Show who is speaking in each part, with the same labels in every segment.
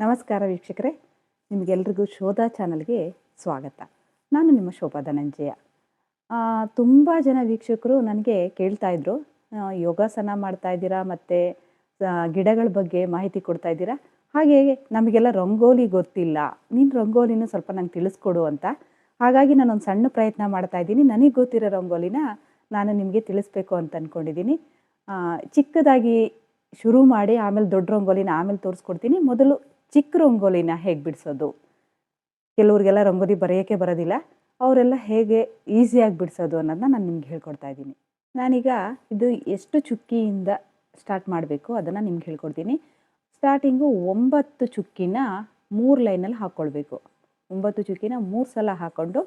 Speaker 1: ನಮಸ್ಕಾರ ವೀಕ್ಷಕರೇ, ನಿಮಗೆಲ್ರಿಗೂ ಶೋಧ ಚಾನಲ್ಗೆ ಸ್ವಾಗತ. ನಾನು ನಿಮ್ಮ ಶೋಭಾ ಧನಂಜಯ. ತುಂಬ ಜನ ವೀಕ್ಷಕರು ನನಗೆ ಕೇಳ್ತಾ ಇದ್ರು ಯೋಗಾಸನ ಮಾಡ್ತಾ ಇದ್ದೀರಾ ಮತ್ತು ಗಿಡಗಳ ಬಗ್ಗೆ ಮಾಹಿತಿ ಕೊಡ್ತಾ ಇದ್ದೀರಾ? ಹಾಗೆ ನಮಗೆಲ್ಲ ರಂಗೋಲಿ ಗೊತ್ತಿಲ್ಲ. ನೀನು ರಂಗೋಲಿನೂ ಸ್ವಲ್ಪ ನಂಗೆ ತಿಳಿಸ್ಕೊಡು ಅಂತ. ಹಾಗಾಗಿ ನಾನೊಂದು ಸಣ್ಣ ಪ್ರಯತ್ನ ಮಾಡ್ತಾ ಇದ್ದೀನಿ. ನನಗೆ ಗೊತ್ತಿರೋ ರಂಗೋಲಿನ ನಾನು ನಿಮಗೆ ತಿಳಿಸ್ಬೇಕು ಅಂತ ಅಂದ್ಕೊಂಡಿದ್ದೀನಿ ಚಿಕ್ಕದಾಗಿ ಶುರು ಮಾಡಿ, ಆಮೇಲೆ ದೊಡ್ಡ ರಂಗೋಲಿನ ಆಮೇಲೆ ತೋರಿಸ್ಕೊಡ್ತೀನಿ. ಮೊದಲು ಚಿಕ್ಕ ರಂಗೋಲಿನ ಹೇಗೆ ಬಿಡಿಸೋದು? ಕೆಲವ್ರಿಗೆಲ್ಲ ರಂಗೋಲಿ ಬರೆಯೋಕ್ಕೆ ಬರೋದಿಲ್ಲ. ಅವರೆಲ್ಲ ಹೇಗೆ ಈಸಿಯಾಗಿ ಬಿಡಿಸೋದು ಅನ್ನೋದನ್ನ ನಾನು ನಿಮ್ಗೆ ಹೇಳ್ಕೊಡ್ತಾ ಇದ್ದೀನಿ. ನಾನೀಗ ಇದು ಎಷ್ಟು ಚುಕ್ಕಿಯಿಂದ ಸ್ಟಾರ್ಟ್ ಮಾಡಬೇಕು ಅದನ್ನು ನಿಮ್ಗೆ ಹೇಳ್ಕೊಡ್ತೀನಿ. ಸ್ಟಾರ್ಟಿಂಗು ಒಂಬತ್ತು ಚುಕ್ಕಿನ ಮೂರು ಲೈನಲ್ಲಿ ಹಾಕ್ಕೊಳ್ಬೇಕು. ಒಂಬತ್ತು ಚುಕ್ಕಿನ ಮೂರು ಸಲ ಹಾಕ್ಕೊಂಡು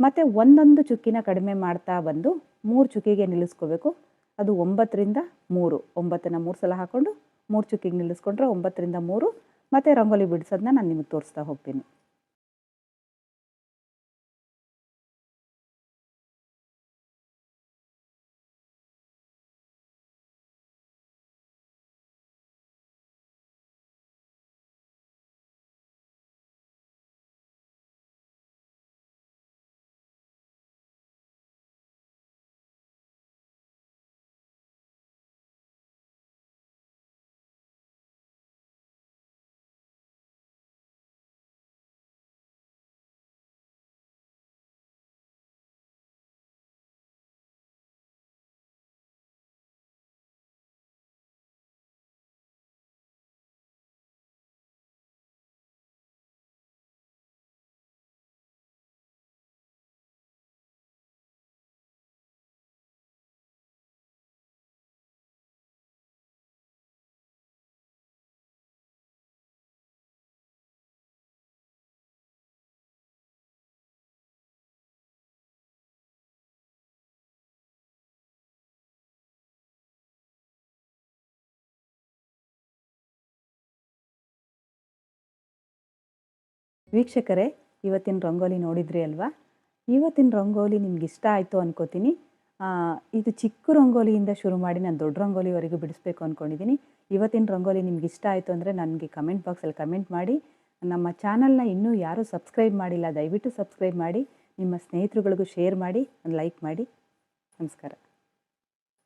Speaker 1: ಮತ್ತು ಒಂದೊಂದು ಚುಕ್ಕಿನ ಕಡಿಮೆ ಮಾಡ್ತಾ ಬಂದು ಮೂರು ಚುಕ್ಕಿಗೆ ನಿಲ್ಲಿಸ್ಕೋಬೇಕು. ಅದು ಒಂಬತ್ತರಿಂದ ಮೂರು. ಒಂಬತ್ತನ್ನು ಮೂರು ಸಲ ಹಾಕ್ಕೊಂಡು ಮೂರು ಚುಕ್ಕಿಗೆ ನಿಲ್ಲಿಸ್ಕೊಂಡ್ರೆ ಒಂಬತ್ತರಿಂದ ಮೂರು. ಮತ್ತು ರಂಗೋಲಿ ಬಿಡಿಸೋದನ್ನ ನಾನು ನಿಮಗೆ ತೋರಿಸ್ತಾ ಹೋಗ್ತೀನಿ. ವೀಕ್ಷಕರೇ, ಇವತ್ತಿನ ರಂಗೋಲಿ ನೋಡಿದ್ರಿ ಅಲ್ವಾ? ಇವತ್ತಿನ ರಂಗೋಲಿ ನಿಮ್ಗೆ ಇಷ್ಟ ಆಯಿತು ಅನ್ಕೋತೀನಿ. ಇದು ಚಿಕ್ಕ ರಂಗೋಲಿಯಿಂದ ಶುರು ಮಾಡಿ ನಾನು ದೊಡ್ಡ ರಂಗೋಲಿವರೆಗೂ ಬಿಡಿಸ್ಬೇಕು ಅಂದ್ಕೊಂಡಿದ್ದೀನಿ ಇವತ್ತಿನ ರಂಗೋಲಿ ನಿಮ್ಗೆ ಇಷ್ಟ ಆಯಿತು ಅಂದರೆ ನನಗೆ ಕಮೆಂಟ್ ಬಾಕ್ಸಲ್ಲಿ ಕಮೆಂಟ್ ಮಾಡಿ, ನಮ್ಮ ಚಾನಲ್ನ ಇನ್ನೂ ಯಾರೂ ಸಬ್ಸ್ಕ್ರೈಬ್ ಮಾಡಿಲ್ಲ, ದಯವಿಟ್ಟು ಸಬ್ಸ್ಕ್ರೈಬ್ ಮಾಡಿ, ನಿಮ್ಮ ಸ್ನೇಹಿತರುಗಳಿಗೂ ಶೇರ್ ಮಾಡಿ ಲೈಕ್ ಮಾಡಿ. ನಮಸ್ಕಾರ.